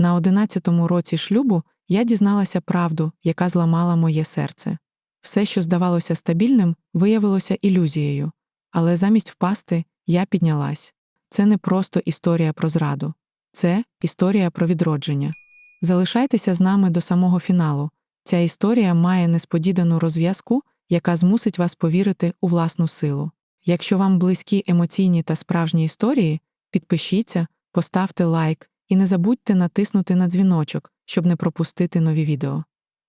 На одинадцятому році шлюбу я дізналася правду, яка зламала моє серце. Все, що здавалося стабільним, виявилося ілюзією, але замість впасти я піднялась. Це не просто історія про зраду, це історія про відродження. Залишайтеся з нами до самого фіналу. Ця історія має несподівану розв'язку, яка змусить вас повірити у власну силу. Якщо вам близькі емоційні та справжні історії, підпишіться, поставте лайк і не забудьте натиснути на дзвіночок, щоб не пропустити нові відео.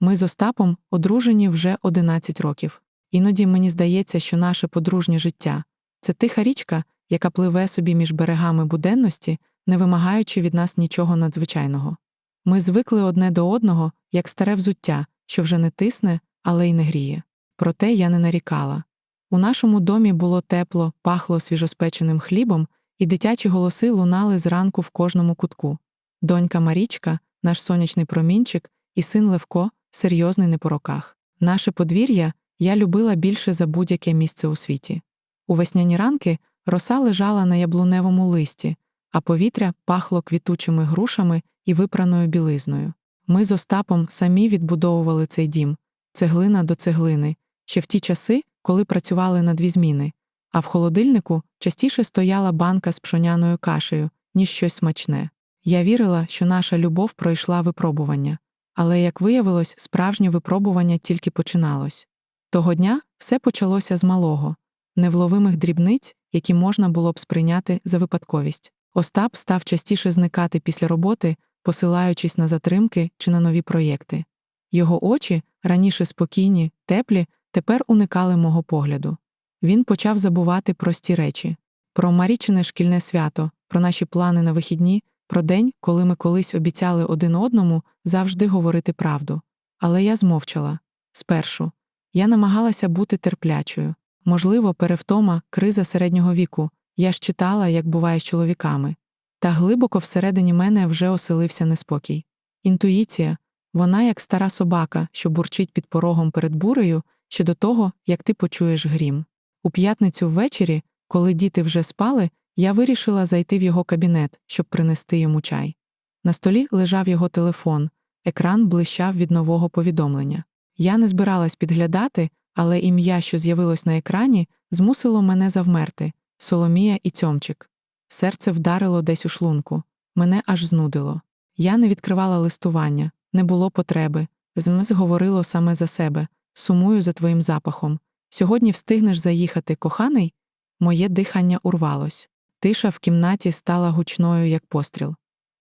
Ми з Остапом одружені вже 11 років. Іноді мені здається, що наше подружнє життя це тиха річка, яка пливе собі між берегами буденності, не вимагаючи від нас нічого надзвичайного. Ми звикли одне до одного, як старе взуття, що вже не тисне, але й не гріє. Проте я не нарікала. У нашому домі було тепло, пахло свіжоспеченим хлібом, і дитячі голоси лунали зранку в кожному кутку. Донька Марічка, наш сонячний промінчик, і син Левко серйозний не по роках. Наше подвір'я я любила більше за будь-яке місце у світі. У весняні ранки роса лежала на яблуневому листі, а повітря пахло квітучими грушами і випраною білизною. Ми з Остапом самі відбудовували цей дім, цеглина до цеглини, ще в ті часи, коли працювали на дві зміни, а в холодильнику частіше стояла банка з пшоняною кашею, ніж щось смачне. Я вірила, що наша любов пройшла випробування, але, як виявилось, справжнє випробування тільки починалось. Того дня все почалося з малого, невловимих дрібниць, які можна було б сприйняти за випадковість. Остап став частіше зникати після роботи, посилаючись на затримки чи на нові проєкти. Його очі, раніше спокійні, теплі, тепер уникали мого погляду. Він почав забувати прості речі про Марічине шкільне свято, про наші плани на вихідні, про день, коли ми колись обіцяли один одному завжди говорити правду. Але я змовчала. Спершу. Я намагалася бути терплячою. Можливо, перевтома, криза середнього віку. Я ж читала, як буває з чоловіками. Та глибоко всередині мене вже оселився неспокій. Інтуїція вона як стара собака, що бурчить під порогом перед бурею, ще до того, як ти почуєш грім. У п'ятницю ввечері, коли діти вже спали, я вирішила зайти в його кабінет, щоб принести йому чай. На столі лежав його телефон, екран блищав від нового повідомлення. Я не збиралась підглядати, але ім'я, що з'явилось на екрані, змусило мене завмерти Соломія і Цьомчик. Серце вдарило десь у шлунку, мене аж знудило. Я не відкривала листування, не було потреби. ЗМС говорило саме за себе сумую за твоїм запахом. Сьогодні встигнеш заїхати, коханий? Моє дихання урвалось. Тиша в кімнаті стала гучною, як постріл.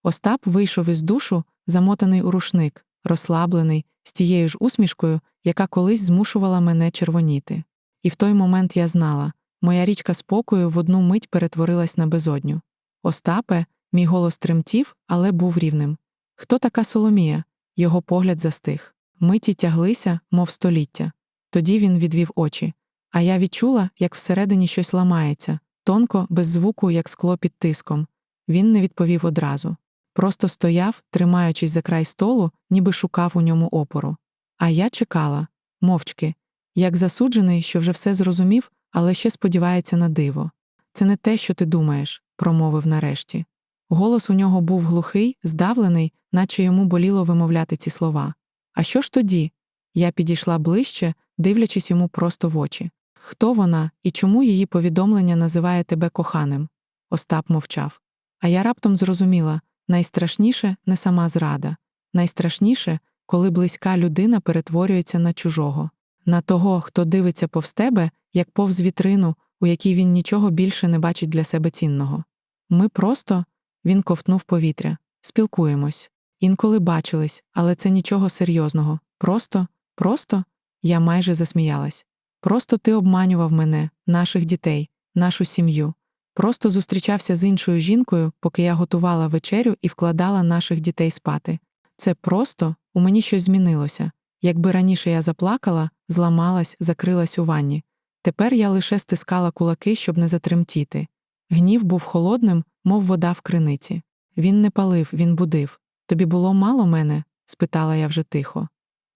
Остап вийшов із душу, замотаний у рушник, розслаблений, з тією ж усмішкою, яка колись змушувала мене червоніти. І в той момент я знала моя річка спокою в одну мить перетворилась на безодню. Остапе, мій голос тремтів, але був рівним. Хто така Соломія? Його погляд застиг. Миті тяглися, мов століття. Тоді він відвів очі. А я відчула, як всередині щось ламається, тонко, без звуку, як скло під тиском. Він не відповів одразу. Просто стояв, тримаючись за край столу, ніби шукав у ньому опору. А я чекала, мовчки, як засуджений, що вже все зрозумів, але ще сподівається на диво. Це не те, що ти думаєш, промовив нарешті. Голос у нього був глухий, здавлений, наче йому боліло вимовляти ці слова. А що ж тоді? Я підійшла ближче, дивлячись йому просто в очі. Хто вона і чому її повідомлення називає тебе коханим? Остап мовчав. А я раптом зрозуміла найстрашніше не сама зрада, найстрашніше, коли близька людина перетворюється на чужого, на того, хто дивиться повз тебе, як повз вітрину, у якій він нічого більше не бачить для себе цінного. Ми просто, він ковтнув повітря, спілкуємось. Інколи бачились, але це нічого серйозного. Просто, просто, я майже засміялась. Просто ти обманював мене, наших дітей, нашу сім'ю. Просто зустрічався з іншою жінкою, поки я готувала вечерю і вкладала наших дітей спати. Це просто у мені щось змінилося. Якби раніше я заплакала, зламалась, закрилась у ванні. Тепер я лише стискала кулаки, щоб не затремтіти. Гнів був холодним, мов вода в криниці. Він не палив, він будив. Тобі було мало мене? спитала я вже тихо.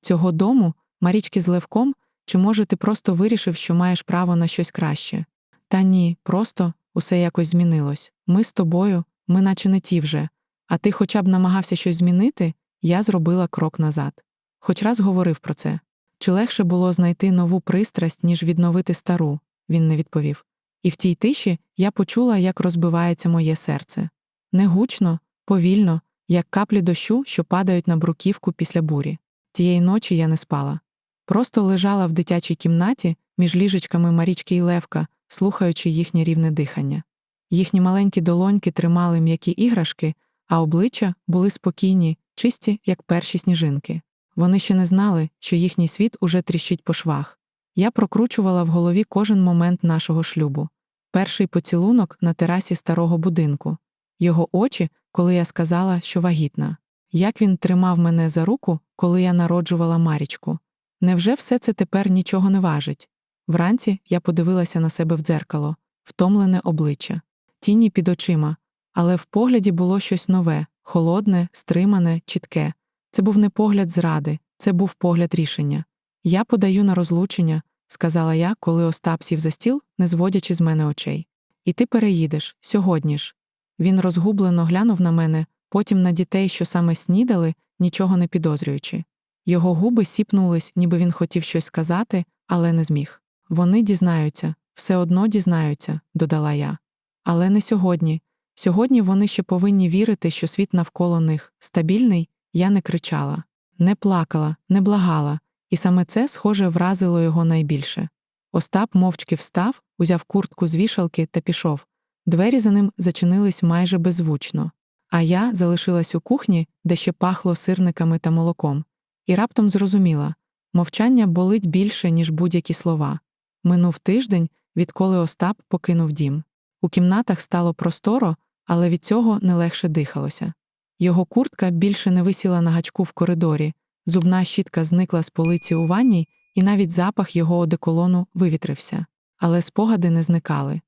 Цього дому, Марічки з Левком, чи, може, ти просто вирішив, що маєш право на щось краще? Та ні, просто усе якось змінилось. Ми з тобою, ми наче не ті вже. А ти хоча б намагався щось змінити, я зробила крок назад. Хоч раз говорив про це. Чи легше було знайти нову пристрасть, ніж відновити стару, він не відповів. І в тій тиші я почула, як розбивається моє серце. Не гучно, повільно, як каплі дощу, що падають на бруківку після бурі. Тієї ночі я не спала. Просто лежала в дитячій кімнаті між ліжечками Марічки і Левка, слухаючи їхнє рівне дихання. Їхні маленькі долоньки тримали м'які іграшки, а обличчя були спокійні, чисті, як перші сніжинки. Вони ще не знали, що їхній світ уже тріщить по швах. Я прокручувала в голові кожен момент нашого шлюбу. Перший поцілунок на терасі старого будинку, його очі, коли я сказала, що вагітна. Як він тримав мене за руку, коли я народжувала Марічку. Невже все це тепер нічого не важить? Вранці я подивилася на себе в дзеркало, втомлене обличчя, тіні під очима, але в погляді було щось нове, холодне, стримане, чітке. Це був не погляд зради, це був погляд рішення. Я подаю на розлучення, сказала я, коли Остап сів за стіл, не зводячи з мене очей. І ти переїдеш сьогодні ж. Він розгублено глянув на мене, потім на дітей, що саме снідали, нічого не підозрюючи. Його губи сіпнулись, ніби він хотів щось сказати, але не зміг. Вони дізнаються, все одно дізнаються, додала я. Але не сьогодні. Сьогодні вони ще повинні вірити, що світ навколо них стабільний, я не кричала, не плакала, не благала, і саме це, схоже, вразило його найбільше. Остап мовчки встав, узяв куртку з вішалки та пішов. Двері за ним зачинились майже беззвучно. А я залишилась у кухні, де ще пахло сирниками та молоком, і раптом зрозуміла мовчання болить більше, ніж будь-які слова. Минув тиждень, відколи Остап покинув дім. У кімнатах стало просторо, але від цього не легше дихалося. Його куртка більше не висіла на гачку в коридорі, зубна щітка зникла з полиці у ванній, і навіть запах його одеколону вивітрився. Але спогади не зникали.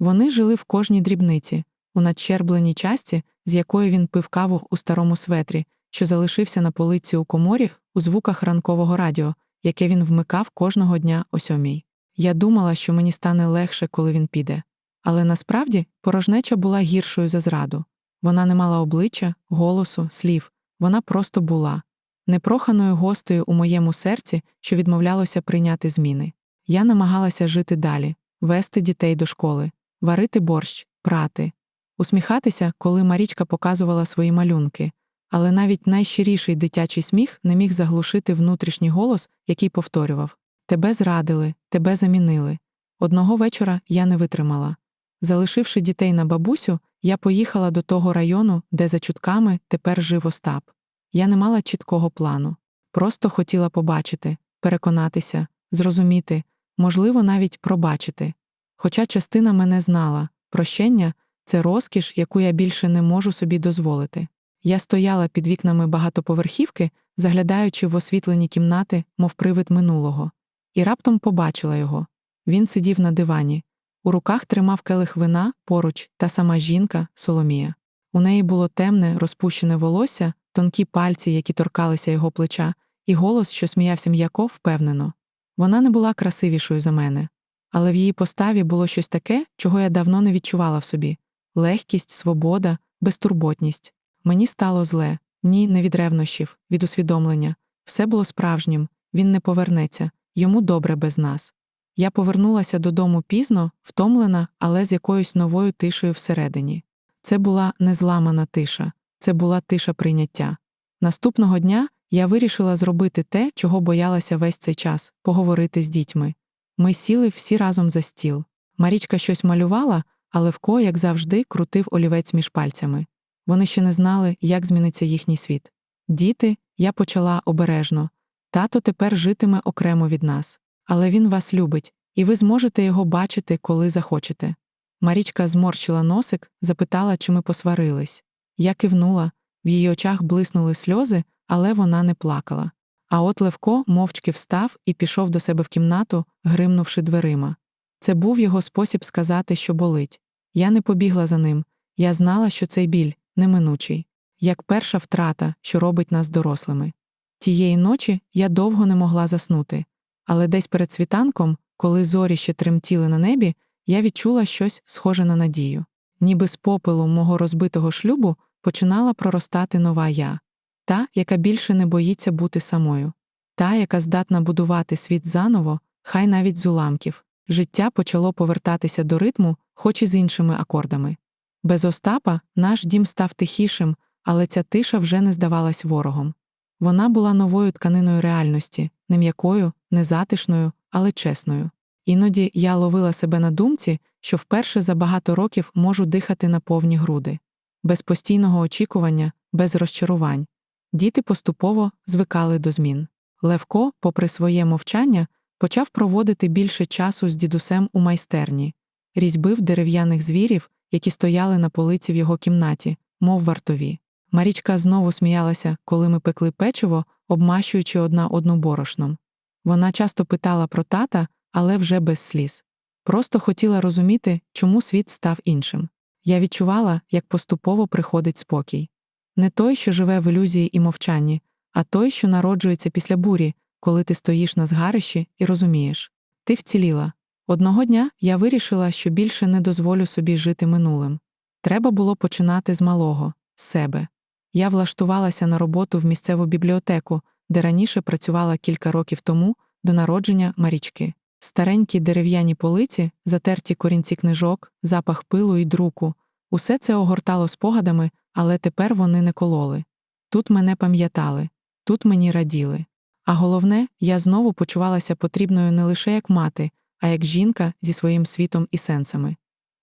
Вони жили в кожній дрібниці, у надщербленій часті, з якої він пив каву у старому светрі, що залишився на полиці у коморі у звуках ранкового радіо, яке він вмикав кожного дня о сьомій. Я думала, що мені стане легше, коли він піде. Але насправді порожнеча була гіршою за зраду. Вона не мала обличчя, голосу, слів, вона просто була непроханою гостею у моєму серці, що відмовлялося прийняти зміни. Я намагалася жити далі, вести дітей до школи, варити борщ, прати, усміхатися, коли Марічка показувала свої малюнки, але навіть найщиріший дитячий сміх не міг заглушити внутрішній голос, який повторював Тебе зрадили, тебе замінили. Одного вечора я не витримала. Залишивши дітей на бабусю, я поїхала до того району, де за чутками тепер жив Остап. Я не мала чіткого плану, просто хотіла побачити, переконатися, зрозуміти, можливо, навіть пробачити. Хоча частина мене знала, прощення це розкіш, яку я більше не можу собі дозволити. Я стояла під вікнами багатоповерхівки, заглядаючи в освітлені кімнати, мов привид минулого, і раптом побачила його. Він сидів на дивані. У руках тримав келих вина поруч та сама жінка Соломія. У неї було темне, розпущене волосся, тонкі пальці, які торкалися його плеча, і голос, що сміявся м'яко, впевнено. Вона не була красивішою за мене, але в її поставі було щось таке, чого я давно не відчувала в собі легкість, свобода, безтурботність. Мені стало зле, ні, не від ревнощів, від усвідомлення. Все було справжнім, він не повернеться, йому добре без нас. Я повернулася додому пізно, втомлена, але з якоюсь новою тишею всередині. Це була незламана тиша, це була тиша прийняття. Наступного дня я вирішила зробити те, чого боялася весь цей час поговорити з дітьми. Ми сіли всі разом за стіл. Марічка щось малювала, а Левко, як завжди, крутив олівець між пальцями. Вони ще не знали, як зміниться їхній світ. Діти, я почала обережно. Тато тепер житиме окремо від нас, але він вас любить, і ви зможете його бачити, коли захочете. Марічка зморщила носик, запитала, чи ми посварились. Я кивнула, в її очах блиснули сльози, але вона не плакала. А от Левко мовчки встав і пішов до себе в кімнату, гримнувши дверима. Це був його спосіб сказати, що болить. Я не побігла за ним. Я знала, що цей біль неминучий, як перша втрата, що робить нас дорослими. Тієї ночі я довго не могла заснути, але десь перед світанком, коли зорі ще тремтіли на небі, я відчула щось схоже на надію. Ніби з попелу мого розбитого шлюбу починала проростати нова я, та, яка більше не боїться бути самою, та, яка здатна будувати світ заново, хай навіть з уламків. Життя почало повертатися до ритму, хоч і з іншими акордами. Без Остапа наш дім став тихішим, але ця тиша вже не здавалась ворогом. Вона була новою тканиною реальності, не м'якою, не затишною, але чесною. Іноді я ловила себе на думці, що вперше за багато років можу дихати на повні груди, без постійного очікування, без розчарувань. Діти поступово звикали до змін. Левко, попри своє мовчання, почав проводити більше часу з дідусем у майстерні, різьбив дерев'яних звірів, які стояли на полиці в його кімнаті, мов вартові. Марічка знову сміялася, коли ми пекли печиво, обмащуючи одна одну борошном. Вона часто питала про тата, але вже без сліз. Просто хотіла розуміти, чому світ став іншим. Я відчувала, як поступово приходить спокій. Не той, що живе в ілюзії і мовчанні, а той, що народжується після бурі, коли ти стоїш на згарищі і розумієш. Ти вціліла. Одного дня я вирішила, що більше не дозволю собі жити минулим. Треба було починати з малого, з себе. Я влаштувалася на роботу в місцеву бібліотеку, де раніше працювала кілька років тому до народження Марічки. Старенькі дерев'яні полиці, затерті корінці книжок, запах пилу і друку. Усе це огортало спогадами, але тепер вони не кололи. Тут мене пам'ятали, тут мені раділи. А головне, я знову почувалася потрібною не лише як мати, а як жінка зі своїм світом і сенсами.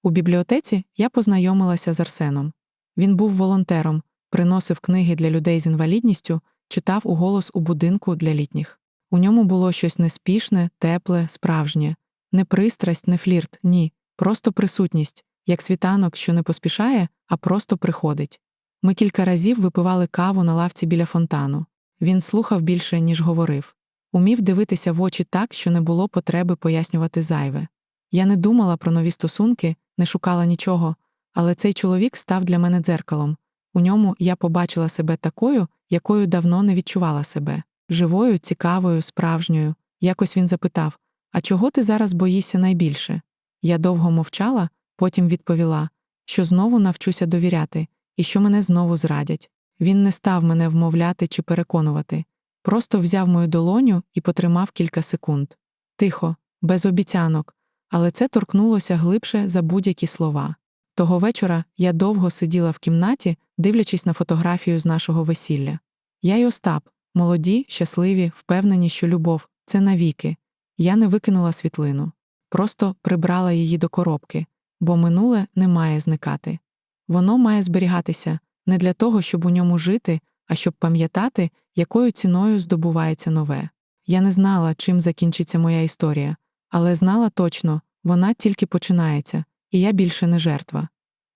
У бібліотеці я познайомилася з Арсеном. Він був волонтером, приносив книги для людей з інвалідністю, читав уголос у будинку для літніх. У ньому було щось неспішне, тепле, справжнє, не пристрасть, не флірт, ні, просто присутність, як світанок, що не поспішає, а просто приходить. Ми кілька разів випивали каву на лавці біля фонтану. Він слухав більше, ніж говорив. Умів дивитися в очі так, що не було потреби пояснювати зайве. Я не думала про нові стосунки, не шукала нічого, але цей чоловік став для мене дзеркалом. У ньому я побачила себе такою, якою давно не відчувала себе живою, цікавою, справжньою. Якось він запитав А чого ти зараз боїшся найбільше? Я довго мовчала, потім відповіла, що знову навчуся довіряти і що мене знову зрадять. Він не став мене вмовляти чи переконувати, просто взяв мою долоню і потримав кілька секунд. Тихо, без обіцянок, але це торкнулося глибше за будь-які слова. Того вечора я довго сиділа в кімнаті, дивлячись на фотографію з нашого весілля. Я й Остап, молоді, щасливі, впевнені, що любов це навіки. Я не викинула світлину, просто прибрала її до коробки, бо минуле не має зникати. Воно має зберігатися не для того, щоб у ньому жити, а щоб пам'ятати, якою ціною здобувається нове. Я не знала, чим закінчиться моя історія, але знала точно, вона тільки починається, і я більше не жертва.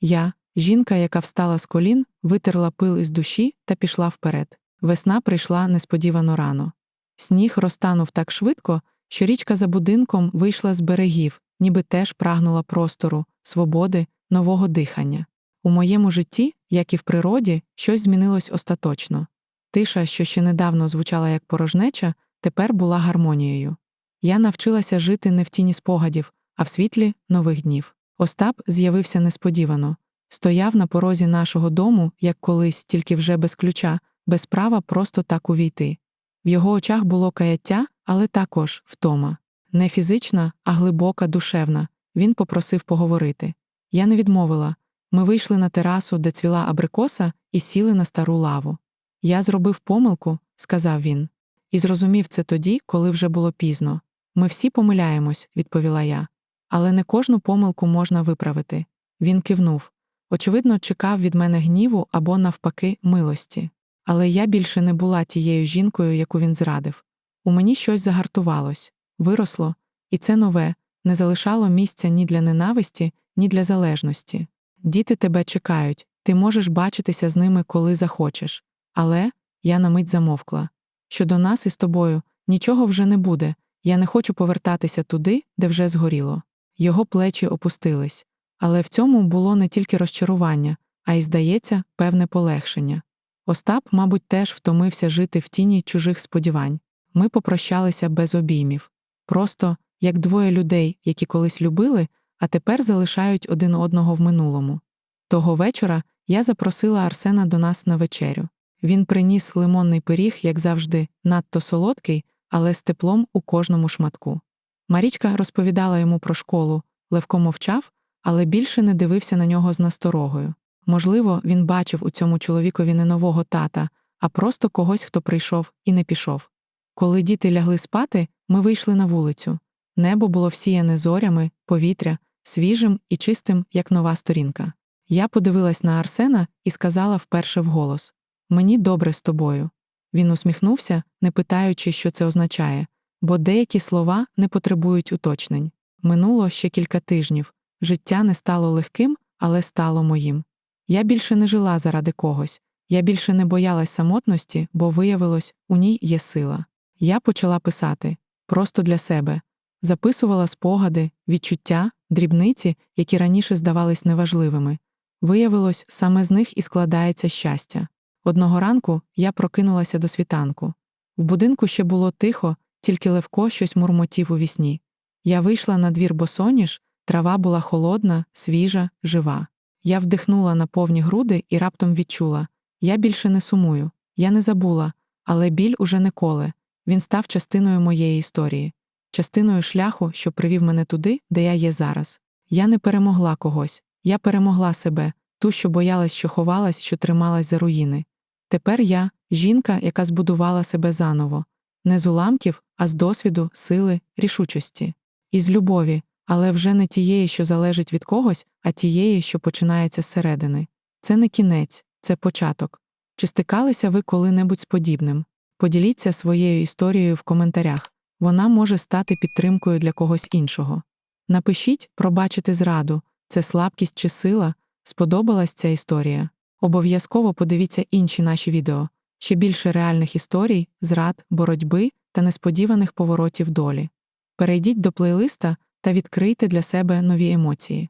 Я, жінка, яка встала з колін, витерла пил із душі та пішла вперед. Весна прийшла несподівано рано. Сніг розтанув так швидко, що річка за будинком вийшла з берегів, ніби теж прагнула простору, свободи, нового дихання. У моєму житті, як і в природі, щось змінилось остаточно. Тиша, що ще недавно звучала як порожнеча, тепер була гармонією. Я навчилася жити не в тіні спогадів, а в світлі нових днів. Остап з'явився несподівано, стояв на порозі нашого дому, як колись, тільки вже без ключа, без права просто так увійти. В його очах було каяття, але також втома. Не фізична, а глибока, душевна. Він попросив поговорити. Я не відмовила. Ми вийшли на терасу, де цвіла абрикоса, і сіли на стару лаву. Я зробив помилку, сказав він, і зрозумів це тоді, коли вже було пізно. Ми всі помиляємось, відповіла я. Але не кожну помилку можна виправити. Він кивнув. Очевидно, чекав від мене гніву або, навпаки, милості. Але я більше не була тією жінкою, яку він зрадив. У мені щось загартувалось, виросло, і це нове не залишало місця ні для ненависті, ні для залежності. Діти тебе чекають, ти можеш бачитися з ними, коли захочеш. Але я на мить замовкла. Щодо нас із тобою нічого вже не буде, я не хочу повертатися туди, де вже згоріло. Його плечі опустились. Але в цьому було не тільки розчарування, а й, здається, певне полегшення. Остап, мабуть, теж втомився жити в тіні чужих сподівань. Ми попрощалися без обіймів. Просто як двоє людей, які колись любили, а тепер залишають один одного в минулому. Того вечора Я запросила Арсена до нас на вечерю. Він приніс лимонний пиріг, як завжди, надто солодкий, але з теплом у кожному шматку. Марічка розповідала йому про школу, Левко мовчав, але більше не дивився на нього з насторогою. Можливо, він бачив у цьому чоловікові не нового тата, а просто когось, хто прийшов і не пішов. Коли діти лягли спати, ми вийшли на вулицю. Небо було всіяне зорями, повітря, свіжим і чистим, як нова сторінка. Я подивилась на Арсена і сказала вперше вголос Мені добре з тобою. Він усміхнувся, не питаючи, що це означає, бо деякі слова не потребують уточнень. Минуло ще кілька тижнів. Життя не стало легким, але стало моїм. Я більше не жила заради когось, я більше не боялась самотності, бо виявилось, у ній є сила. Я почала писати просто для себе, записувала спогади, відчуття, дрібниці, які раніше здавались неважливими. Виявилось, саме з них і складається щастя. Одного ранку я прокинулася до світанку. В будинку ще було тихо, тільки Левко щось мурмотів у вісні. Я вийшла на двір босоніж, трава була холодна, свіжа, жива. Я вдихнула на повні груди і раптом відчула я більше не сумую, я не забула, але біль уже не коле. Він став частиною моєї історії, частиною шляху, що привів мене туди, де я є зараз. Я не перемогла когось, я перемогла себе, ту, що боялась, що ховалась, що трималась за руїни. Тепер я жінка, яка збудувала себе заново, не з уламків, а з досвіду, сили, рішучості, і з любові, але вже не тієї, що залежить від когось, а тієї, що починається зсередини. Це не кінець, це початок. Чи стикалися ви коли-небудь з подібним? Поділіться своєю історією в коментарях. Вона може стати підтримкою для когось іншого. Напишіть пробачити зраду, це слабкість чи сила, сподобалась ця історія. Обов'язково подивіться інші наші відео, ще більше реальних історій, зрад, боротьби та несподіваних поворотів долі. Перейдіть до плейлиста та відкрийте для себе нові емоції.